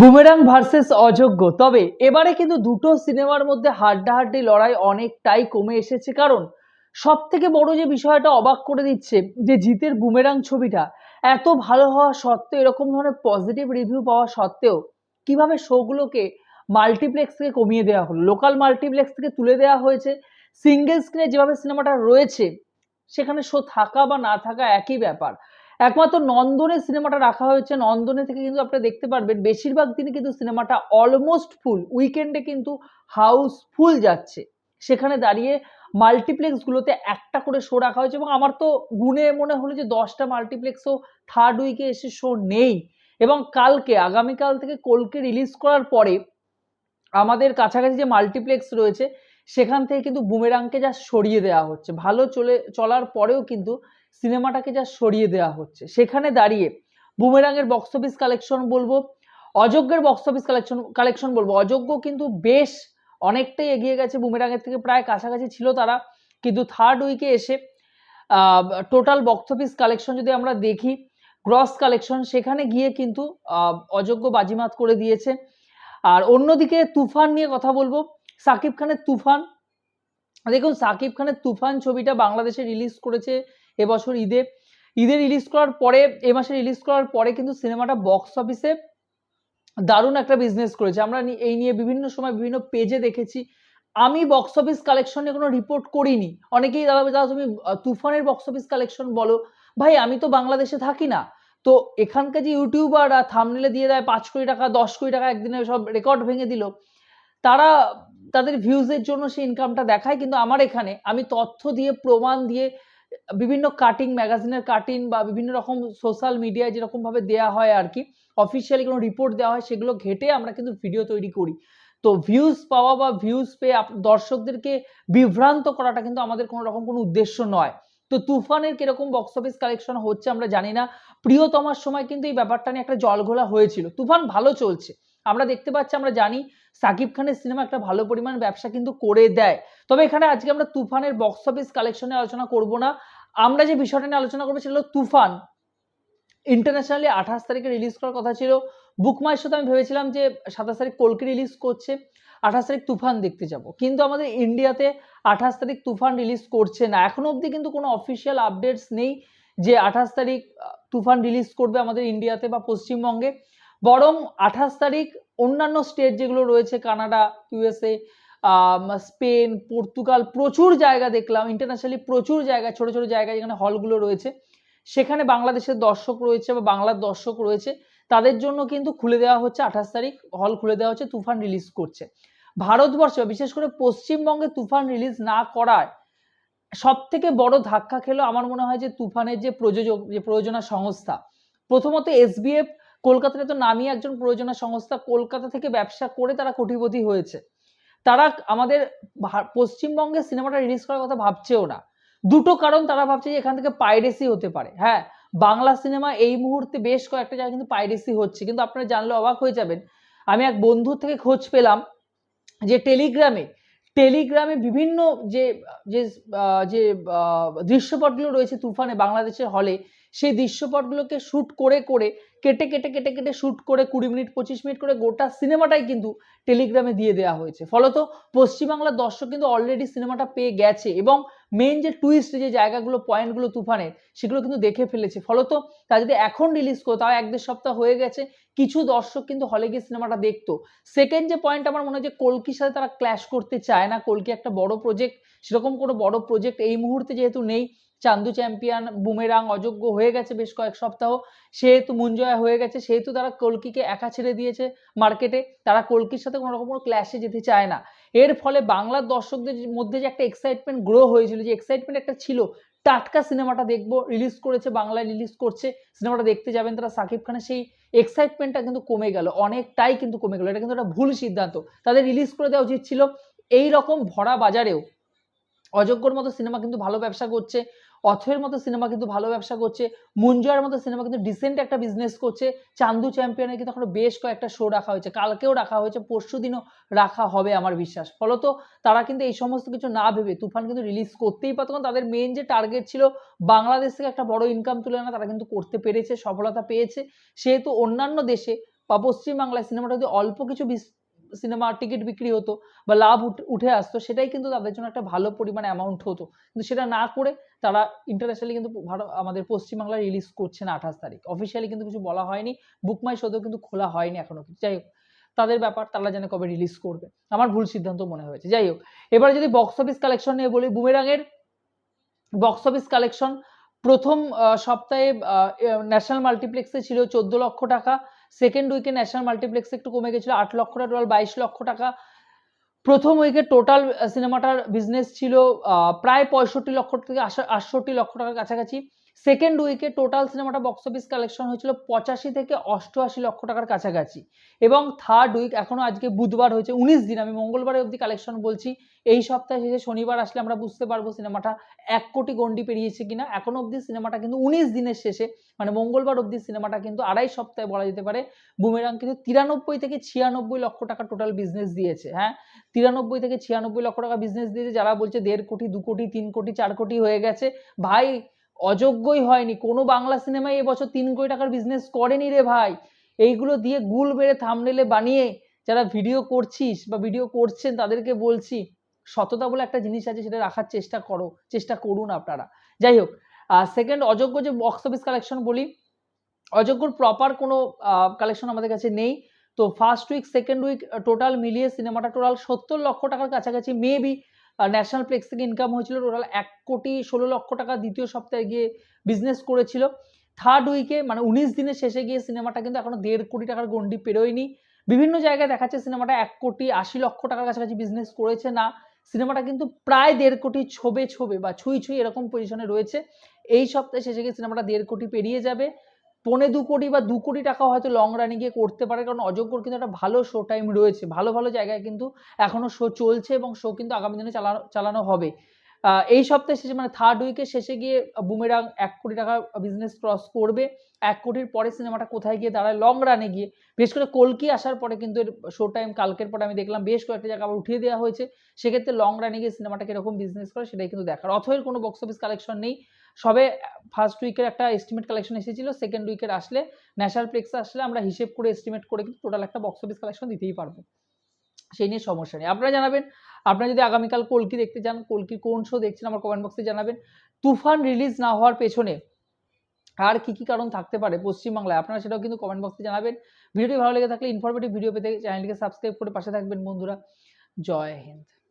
Boomerang versus অযোগ্য। তবে এবারে কিন্তু দুটো সিনেমার মধ্যে হাড্ডাহাড্ডি লড়াই অনেকটাই কমে এসেছে, কারণ সব থেকে বড় যে বিষয়টা অবাক করে দিচ্ছে যে জিতের বুমেরাং ছবিটা, এত ভালো হওয়া সত্ত্বেও, এরকম ধরনের পজিটিভ রিভিউ পাওয়া সত্ত্বেও কীভাবে শোগুলোকে মাল্টিপ্লেক্স থেকে কমিয়ে দেওয়া হলো? লোকাল মাল্টিপ্লেক্স থেকে তুলে দেওয়া হয়েছে, সিঙ্গেল স্ক্রিনে যেভাবে সিনেমাটা রয়েছে, সেখানে শো থাকা বা না থাকা একই ব্যাপার। একমাত্র নন্দনে সিনেমাটা রাখা হয়েছে। নন্দনে থেকে কিন্তু আপনারা দেখতে পারবেন, বেশিরভাগ দিনে কিন্তু সিনেমাটা অলমোস্ট ফুল উইকেন্ডে কিন্তু হাউসফুল যাচ্ছে। সেখানে দাঁড়িয়ে মাল্টিপ্লেক্সগুলোতে একটা করে শো রাখা হয়েছে এবং আমার তো গুনে মনে হলো যে দশটা মাল্টিপ্লেক্সও থার্ড উইকে এসে শো নেই। এবং কালকে, আগামীকাল থেকে কলকে রিলিজ করার পরে আমাদের কাছাকাছি যে মাল্টিপ্লেক্স রয়েছে, সেখান থেকে কিন্তু বুমেরাংকে যা সরিয়ে দেওয়া হচ্ছে। ভালো চলে, চলার পরেও কিন্তু সিনেমাটাকে যা সরিয়ে দেওয়া হচ্ছে। সেখানে দাঁড়িয়ে বুমেরাংয়ের বক্স অফিস কালেকশন বলব, অযোগ্যের বক্স অফিস কালেকশন কালেকশন বলব। অযোগ্য কিন্তু বেশ অনেকটাই এগিয়ে গেছে বুমেরাংয়ের থেকে, প্রায় কাছাকাছি ছিল তারা। কিন্তু থার্ড উইকে এসে টোটাল বক্স অফিস কালেকশন যদি আমরা দেখি গ্রস কালেকশন সেখানে গিয়ে কিন্তু অযোগ্য বাজিমাত করে দিয়েছে। আর অন্যদিকে তুফান নিয়ে কথা বলব, সাকিব খানের তুফান। দেখুন, সাকিব খানের তুফান ছবিটা বাংলাদেশে রিলিজ করেছে এবছর ঈদে ঈদে রিলিজ করার পরে, এ মাসে রিলিজ করার পরে কিন্তু সিনেমাটা বক্স অফিসে দারুণ একটা বিজনেস করেছে। আমরা এই নিয়ে বিভিন্ন সময় বিভিন্ন পেজে দেখেছি। আমি বক্স অফিস কালেকশনে কোনো রিপোর্ট করিনি। অনেকেই দাদা দাদা তুমি তুফানের বক্স অফিস কালেকশন বলো। ভাই, আমি তো বাংলাদেশে থাকি না। তো এখানকার যে ইউটিউবাররা থামনেলে দিয়ে দেয় পাঁচ কোটি টাকা, দশ কোটি টাকা একদিনে সব রেকর্ড ভেঙে দিল, তারা তাদের ভিউজের জন্য সেই ইনকামটা দেখায়। কিন্তু আমার এখানে আমি তথ্য দিয়ে, প্রমাণ দিয়ে বিভিন্ন কাটিং ম্যাগাজিনের কাটিং বা বিভিন্ন রকম সোশ্যাল মিডিয়ায় যেরকম ভাবে দেয়া হয় আর কি অফিসিয়ালি কোনো রিপোর্ট দেওয়া হয় সেগুলো ঘেটে আমরা কিন্তু ভিডিও তৈরি করি। তো ভিউজ পাওয়া বা ভিউজ পেয়ে দর্শকদেরকে বিভ্রান্ত করাটা কিন্তু আমাদের কোনো রকম কোনো উদ্দেশ্য নয়। তো তুফানের কীরকম বক্স অফিস কালেকশন হচ্ছে আমরা জানি না। প্রিয়তমার সময় কিন্তু এই ব্যাপারটা নিয়ে একটা জলঘোলা হয়েছিল। তুফান ভালো চলছে। আমরা দেখতে পাচ্ছি, আমরা জানি সাকিব খানের সিনেমা একটা ভালো পরিমাণ ব্যবসা কিন্তু করে দেয়। তবে এখানে আজকে আমরা তুফানের বক্স অফিস কালেকশনে আলোচনা করব না। আমরা যে বিষয়টা নিয়ে আলোচনা করব সেটা হলো তুফান। ইন্টারন্যাশনালি আঠাশ তারিখে রিলিজ করার কথা ছিল। বুকমাই সাথে আমি ভেবেছিলাম যে সাতাশ তারিখ কলকে রিলিজ করছে, আঠাশ তারিখ তুফান দেখতে যাব। কিন্তু আমাদের ইন্ডিয়াতে আঠাশ তারিখ তুফান রিলিজ করছে না। এখনও অবধি কিন্তু কোনো অফিসিয়াল আপডেটস নেই যে আঠাশ তারিখ তুফান রিলিজ করবে আমাদের ইন্ডিয়াতে বা পশ্চিমবঙ্গে। বরং আঠাশ তারিখ অন্যান্য স্টেট যেগুলো রয়েছে, কানাডা ইউএসএ স্পেন, পর্তুগাল, প্রচুর জায়গা দেখলাম ইন্টারন্যাশনালি প্রচুর জায়গা, ছোট ছোট জায়গা যেখানে হলগুলো রয়েছে। সেখানে বাংলাদেশের দর্শক রয়েছে বা বাংলার দর্শক রয়েছে, তাদের জন্য কিন্তু খুলে দেওয়া হচ্ছে আঠাশ তারিখ হল খুলে দেওয়া হচ্ছে, তুফান রিলিজ করছে। ভারতবর্ষে, বিশেষ করে পশ্চিমবঙ্গে তুফান রিলিজ না করায় সব থেকে বড় ধাক্কা খেলো আমার মনে হয় যে তুফানের যে প্রযোজক, যে প্রযোজনা সংস্থা। প্রথমত এসবিএফ কলকাতাতে তো নামি একজন প্রযোজনা সংস্থা কলকাতা থেকে ব্যবসা করে তারা কোটিপতি হয়েছে। তারা আমাদের পশ্চিমবঙ্গে সিনেমাটা রিলিজ করার কথা ভাবছেও না। দুটো কারণ তারা ভাবছে যে এখান থেকে পাইরেসি হতে পারে। হ্যাঁ বাংলা সিনেমা এই মুহূর্তে বেশ কয়েকটা জায়গায় কিন্তু পাইরেসি হচ্ছে। কিন্তু আপনারা জানলে অবাক হয়ে যাবেন, আমি এক বন্ধুর থেকে খোঁজ পেলাম যে টেলিগ্রামে টেলিগ্রামে বিভিন্ন যে যে যে দৃশ্যপটগুলো রয়েছে তুফানে বাংলাদেশের হলে সেই দৃশ্যপটগুলোকে শ্যুট করে করে, কেটে কেটে কেটে কেটে শ্যুট করে, কুড়ি মিনিট, পঁচিশ মিনিট করে গোটা সিনেমাটাই কিন্তু টেলিগ্রামে দিয়ে দেওয়া হয়েছে। ফলত পশ্চিমবাংলার দর্শক কিন্তু অলরেডি সিনেমাটা পেয়ে গেছে এবং মেন যে টুইস্ট যে জায়গাগুলো পয়েন্টগুলো তুফানের সেগুলো কিন্তু দেখে ফেলেছে। ফলত তা যদি এখন রিলিজ করো, তাও এক দেড় সপ্তাহ হয়ে গেছে, কিছু দর্শক কিন্তু হলে গিয়ে সিনেমাটা দেখতো। সেকেন্ড যে পয়েন্ট আমার মনে হয় যে কলকির সাথে তারা ক্ল্যাশ করতে চায় না, কলকি একটা বড় প্রজেক্ট সেরকম কোনো বড় প্রজেক্ট এই মুহূর্তে যেহেতু নেই, চান্দু চ্যাম্পিয়ন বুমেরাং অযোগ্য হয়ে গেছে বেশ কয়েক সপ্তাহ, সেহেতু মুঞ্জয়া হয়ে গেছে, সেহেতু তারা কলকিকে একা ছেড়ে দিয়েছে মার্কেটে তারা কলকির সাথে কোনো রকম কোনো ক্ল্যাশে যেতে চায় না। এর ফলে বাংলার দর্শকদের মধ্যে যে একটা এক্সাইটমেন্ট গ্রো হয়েছিল, যে এক্সাইটমেন্ট একটা ছিল, টাটকা সিনেমাটা দেখব রিলিজ করেছে, বাংলায় রিলিজ করছে, সিনেমাটা দেখতে যাবেন তারা, সাকিব খানের সেই এক্সাইটমেন্টটা কিন্তু কমে গেল, অনেকটাই কিন্তু কমে গেল, এটা কিন্তু একটা ভুল সিদ্ধান্ত। তাদের রিলিজ করে দেওয়া উচিত ছিল এই রকম ভরা বাজারেও অযোগ্যর মতো সিনেমা কিন্তু ভালো ব্যবসা করছে অথয়ের মতো সিনেমা কিন্তু ভালো ব্যবসা করছে। মুঞ্জয়ের মতো সিনেমা কিন্তু ডিসেন্ট একটা বিজনেস করছে। চান্দু চ্যাম্পিয়নের কিন্তু এখন বেশ কয়েকটা শো রাখা হয়েছে। কালকেও রাখা হয়েছে, পরশু দিনও রাখা হবে আমার বিশ্বাস। ফলত তারা কিন্তু এই সমস্ত কিছু না ভেবে তুফান কিন্তু রিলিজ করতেই পারত কারণ তাদের মেন যে টার্গেট ছিল বাংলাদেশ থেকে একটা বড় ইনকাম তুলে আনা, তারা কিন্তু করতে পেরেছে, সফলতা পেয়েছে। সেহেতু অন্যান্য দেশে বা পশ্চিমবাংলায় সিনেমাটা যদি অল্প কিছু সিনেমা টিকিট বিক্রি হতো বা লাভ উঠ- আসতো, সেটাই কিন্তু তাদের জন্য একটা ভালো পরিমাণে অ্যামাউন্ট হতো। কিন্তু সেটা না করে তারা ইন্টারন্যাশনালি কিন্তু আমাদের পশ্চিমবাংলায় রিলিজ করছে না আঠাশ তারিখ। অফিসিয়ালি কিন্তু কিছু বলা হয়নি বুকমাই শোতেও কিন্তু খোলা হয়নি এখনও যাই হোক, তাদের ব্যাপার, তারা জানে কবে রিলিজ করবে, আমার ভুল সিদ্ধান্ত মনে হয়েছে। যাই হোক, এবারে যদি বক্স অফিস কালেকশন নিয়ে বলি বুমেরাঙের বক্স অফিস কালেকশন প্রথম সপ্তাহে ন্যাশনাল মাল্টিপ্লেক্সে ছিল চোদ্দ লক্ষ টাকা সেকেন্ড উইকে ন্যাশনাল মাল্টিপ্লেক্স একটু কমে গেছিল, আট লক্ষ টাকা টোটাল বাইশ লক্ষ টাকা। প্রথম উইকে টোটাল সিনেমাটার বিজনেস ছিল প্রায় পঁয়ষট্টি লক্ষ থেকে আটষট্টি লক্ষ টাকার কাছাকাছি। সেকেন্ড উইকে টোটাল সিনেমাটা বক্স অফিস কালেকশন হয়েছিল পঁচাশি থেকে অষ্টআশি লক্ষ টাকার কাছাকাছি। এবং থার্ড উইক এখনও আজকে বুধবার হয়েছে উনিশ দিন। আমি মঙ্গলবারে অবধি কালেকশন বলছি, এই সপ্তাহে শেষে শনিবার আসলে আমরা বুঝতে পারব সিনেমাটা এক কোটি গন্ডি পেরিয়েছে কিনা। এখনও অবধি সিনেমাটা কিন্তু উনিশ দিনের শেষে মানে মঙ্গলবার অবধি সিনেমাটা কিন্তু আড়াই সপ্তাহে বলা যেতে পারে বুমেরাং কিন্তু তিরানব্বই থেকে ছিয়ানব্বই লক্ষ টাকা টোটাল বিজনেস দিয়েছে হ্যাঁ? তিরানব্বই থেকে ছিয়ানব্বই লক্ষ টাকা বিজনেস দিয়েছে। যারা বলছে দেড় কোটি, দু কোটি, তিন কোটি, চার কোটি হয়ে গেছে, ভাই অযোগ্যই হয়নি। কোনো বাংলা সিনেমায় এবছর তিন কোটি টাকার বিজনেস করেনি রে ভাই। এইগুলো দিয়ে গুল মেরে থামনেলে বানিয়ে যারা ভিডিও করছিস বা ভিডিও করছেন তাদেরকে বলছি, সততা বলে একটা জিনিস আছে সেটা রাখার চেষ্টা করো, চেষ্টা করুন আপনারা। যাই হোক সেকেন্ড অযোগ্য যে বক্স অফিস কালেকশন বলি, অযোগ্যর প্রপার কোনো কালেকশন আমাদের কাছে নেই। তো first week second week total মিলিয়ে সিনেমাটা টোটাল সত্তর লক্ষ টাকার কাছাকাছি মেবি ন্যাশনাল প্লেক্স থেকে ইনকাম হয়েছিল টোটাল এক কোটি ষোলো লক্ষ টাকা দ্বিতীয় সপ্তাহে গিয়ে বিজনেস করেছিল। থার্ড উইকে মানে উনিশ দিনের শেষে গিয়ে সিনেমাটা কিন্তু এখনও দেড় কোটি টাকার গন্ডি পেরোয়নি। বিভিন্ন জায়গায় দেখাচ্ছে সিনেমাটা এক কোটি আশি লক্ষ টাকার কাছাকাছি বিজনেস করেছে না। সিনেমাটা কিন্তু প্রায় দেড় কোটি ছবে ছবে বা ছুঁই ছুঁই এরকম পজিশনে রয়েছে। এই সপ্তাহে শেষে গিয়ে সিনেমাটা দেড় কোটি পেরিয়ে যাবে। পৌনে দু কোটি বা দু কোটি টাকা হয়তো লং রানে গিয়ে করতে পারে। কারণ অযোগ্যর কিন্তু একটা ভালো শো টাইম রয়েছে। ভালো ভালো জায়গায় কিন্তু এখনও শো চলছে এবং শো কিন্তু আগামী দিনে চালানো চালানো হবে। এই সপ্তাহে শেষে মানে থার্ড উইকের শেষে গিয়ে বুমেরাং এক কোটি টাকা বিজনেস ক্রস করবে। এক কোটির পরে সিনেমাটা কোথায় গিয়ে দাঁড়ায় লং রানে গিয়ে। বিশেষ করে কলকি আসার পরে কিন্তু এর শো টাইম কালকের পরে আমি দেখলাম বেশ কয়েকটা জায়গা আবার উঠিয়ে দেওয়া হয়েছে। সেক্ষেত্রে লং রানে গিয়ে সিনেমাটা কীরকম বিজনেস করে সেটাই কিন্তু দেখার। অথয়ের কোনো বক্স অফিস কালেকশন নেই। সবে ফার্স্ট উইকের একটা এস্টিমেট কালেকশন এসেছিল সেকেন্ড উইকের আসলে ন্যাশনাল প্লেক্সে আসলে আমরা হিসেব করে এস্টিমেট করে কিন্তু টোটাল একটা বক্স অফিস কালেকশন দিতেই পারব। সেই নিয়ে সমস্যা নেই। আপনারা জানাবেন, আপনারা যদি আগামীকাল কলকি দেখতে চান কলকি কোন শো দেখছেন আমার কমেন্ট বক্সে জানাবেন। তুফান রিলিজ না হওয়ার পেছনে আর কি কি কারণ থাকতে পারে পশ্চিমবাংলায়? আপনারা সেটাও কিন্তু কমেন্ট বক্সে জানাবেন। ভিডিওটি ভালো লেগে থাকলে ইনফরমেটিভ ভিডিও পেতে চ্যানেলটিকে সাবস্ক্রাইব করে পাশে থাকবেন বন্ধুরা। জয় হিন্দ।